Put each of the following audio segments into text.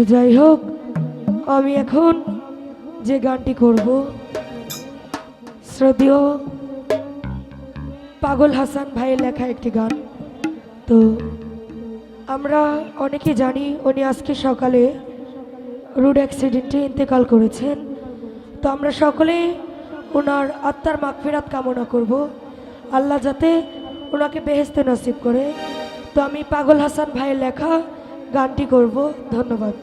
তো যাই হোক, আমি এখন যে গানটি করব, শ্রদ্ধেয় পাগল হাসান ভাইয়ের লেখা একটি গান। তো আমরা অনেকে জানি উনি আজকে সকালে রোড অ্যাক্সিডেন্টে ইন্তেকাল করেছেন। তো আমরা সকলে ওনার আত্মার মাগফিরাত কামনা করব। আল্লাহ যাতে ওনাকে বেহেস্তে নসিব করে। তো আমি পাগল হাসান ভাইয়ের লেখা গানটি করব। ধন্যবাদ।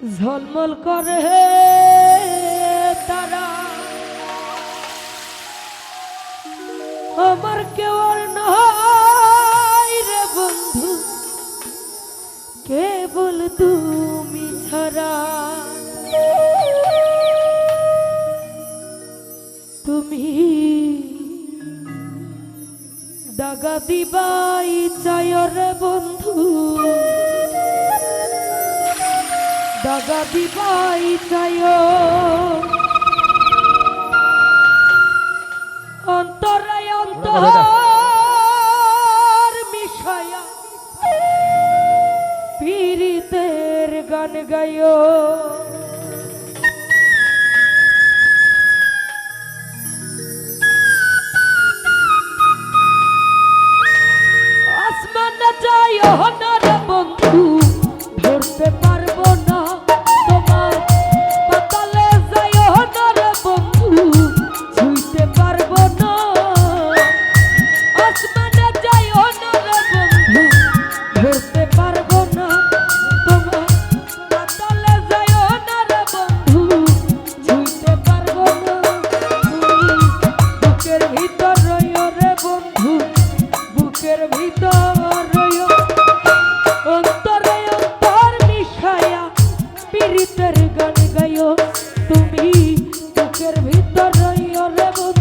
ঝলমল করে তারা। আমার কেউ আর রে বন্ধু, কেবল তুমি ছাড়া। তুমি দাগা দিবাই চায় রে বন্ধু। দাগা দিবাই চায়। অন্তরায় অন্তর মিশায়া পীড়িতের গান গায়। আসমান যায় ধরতে পারব না। তোমার তলে যায় না রে বন্ধু, ঝুলতে পারব না। বুকের ভিতর রয় রে বন্ধু, বুকের ভিতর তুমি বুকের ভিতর রয় রে বন্ধু।